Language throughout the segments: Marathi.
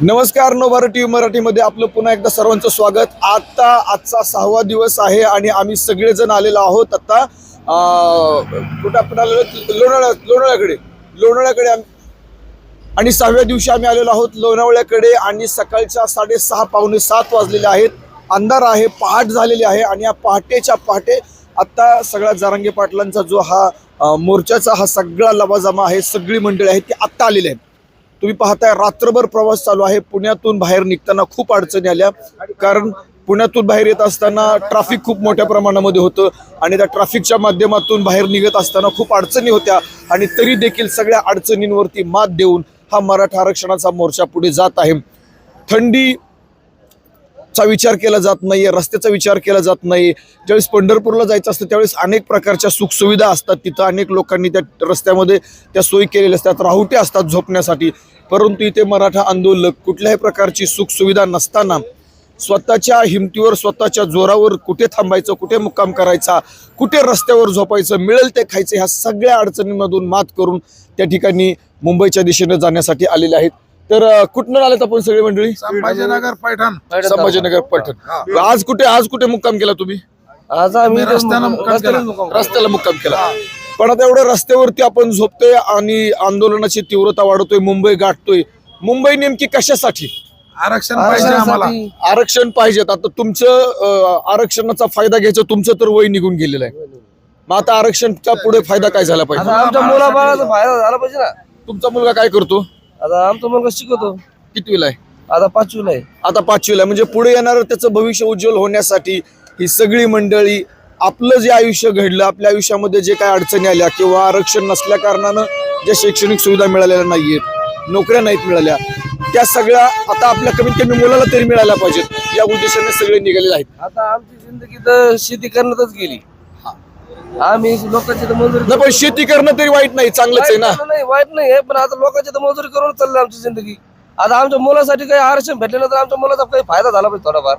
नमस्कार नो टी व्ही मराठीमध्ये आपलं पुन्हा एकदा सर्वांचं स्वागत. आत्ता आजचा सहावा दिवस आहे आणि आम्ही सगळेजण आलेलो आहोत आता कुठं आपण आलेलो? लोणाळ्या लोणाळ्याकडे लोणावळ्याकडे आणि सहाव्या दिवशी आम्ही आलेलो आहोत लोणावळ्याकडे आणि सकाळच्या साडेसहा पावणे सात वाजलेले आहेत. अंधार आहे पहाट झालेली आहे आणि या पहाटेच्या पहाटे आत्ता सगळ्या जारांगे पाटलांचा जो हा मोर्चाचा हा सगळा लबाजमा आहे सगळी मंडळी आहेत ती आत्ता आलेली आहेत. तुम्ही पाहताय रात्रभर प्रवास चालू आहे. पुण्यातून बाहेर निघताना खूप अडचणी आल्या. कारण पुण्यातून बाहेर येत असताना ट्रॅफिक खूप मोठ्या प्रमाणामध्ये होतं आणि त्या ट्रॅफिकच्या माध्यमातून बाहेर निघत असताना खूप अडचणी होत्या. आणि तरी देखील सगळ्या अडचणींवरती मात देऊन हा मराठा आरक्षणाचा मोर्चा पुढे जात आहे. थंडी चा विचार केला जात नाही रस्त्याचा विचार केला जात नाही. ज्यावेळेस पंढरपूरला जायचं असतं त्यावेळेस अनेक प्रकारच्या सुखसुविधा असतात. तिथं अनेक लोकांनी त्या रस्त्यामध्ये त्या सोयी केलेल्या असतात राहुटे असतात झोपण्यासाठी. परंतु इथे मराठा आंदोलक कुठल्याही प्रकारची सुखसुविधा नसताना स्वतःच्या हिमतीवर स्वतःच्या जोरावर कुठे थांबायचं कुठे मुक्काम करायचा कुठे रस्त्यावर झोपायचं मिळेल ते खायचं ह्या सगळ्या अडचणींमधून मात करून त्या ठिकाणी मुंबईच्या दिशेने जाण्यासाठी आलेले आहेत. तर कुठनं आलेत आपण सगळी मंडळी? संभाजीनगर पैठण. संभाजीनगर पठण. आज कुठे आज कुठे मुक्काम केला तुम्ही? आज आम्ही मी रस्त्यानं मुक्काम केला. रस्त्याला मुक्काम केला. पण आता एवढं रस्त्यावरती आपण झोपतोय आणि आंदोलनाची तीव्रता वाढवतोय मुंबई गाठतोय. मुंबई नेमकी कशासाठी? आरक्षण पाहिजे आम्हाला. आरक्षण पाहिजेत. आता तुमचं आरक्षणाचा फायदा घ्यायचं तुमचं तर वय निघून गेलेलं आहे. मग आता आरक्षणच्या पुढे फायदा काय झाला पाहिजे? आमच्या मुलाबाळाचा फायदा झाला पाहिजे ना. तुमचा मुलगा काय करतो? आता आमचा मुलगा शिकवतो. कितवीला आहे? आता पाचवीला आहे. आता पाचवीला आहे. म्हणजे पुढे येणारं त्याचं भविष्य उज्ज्वल होण्यासाठी ही सगळी मंडळी आपलं जे आयुष्य घडलं आपल्या आयुष्यामध्ये जे काय अडचणी आल्या किंवा आरक्षण नसल्या कारणानं ज्या शैक्षणिक सुविधा मिळालेल्या नाहीयेत नोकऱ्या नाहीत मिळाल्या त्या सगळ्या आता आपल्या कमीत कमी मुलाला तरी मिळाल्या पाहिजेत. या उद्देशाने सगळे निघालेले आहेत. आता आमची जिंदगी तर शेती करण्यातच गेली. आम्ही लोकांची तर मजुरी नाही पण शेती करणं तरी वाईट नाही चांगलंच आहे ना. वाईट नाही वाईट नाही आहे, पण आता लोकांची तर मजुरी करून चालली आमची जिंदगी. आता आमच्या मुलासाठी काही आरक्षण भेटले तर आमच्या मुलाचा काही फायदा झाला पाहिजे थोडाफार.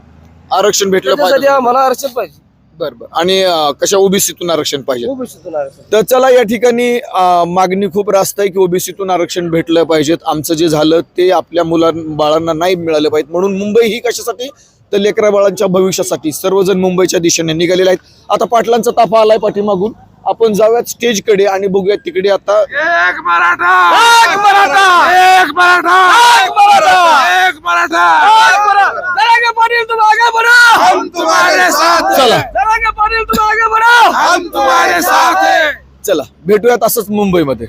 आरक्षण भेटलं त्याच्यासाठी पाहिजे आम्हाला आरक्षण पाहिजे. बरं बरं. आणि अं, कशा ओबीसीतून आरक्षण पाहिजे? ओबीसीतून आरक्षण. तर चला या ठिकाणी अं, मागणी खूप रास्त आहे की ओबीसीतून आरक्षण भेटलं पाहिजेत. आमचं जे झालं ते आपल्या मुलां बाळांना नाही मिळालं पाहिजे म्हणून मुंबई ही कशासाठी तर लेकरा बाळांच्या भविष्यासाठी सर्वजण मुंबईच्या दिशेने निघालेले आहेत. आता पाटलांचा ताफा आलाय पाठीमागून. आपण जाऊयात स्टेजकडे आणि बघूयात तिकडे आता एक मराठा! एक मराठा! एक मराठा! एक मराठा! एक मराठा! हम तुम्हारे साथ. चला. हम तुम्हारे साथ हैं. चला भेटूयात असंच मुंबईमध्ये.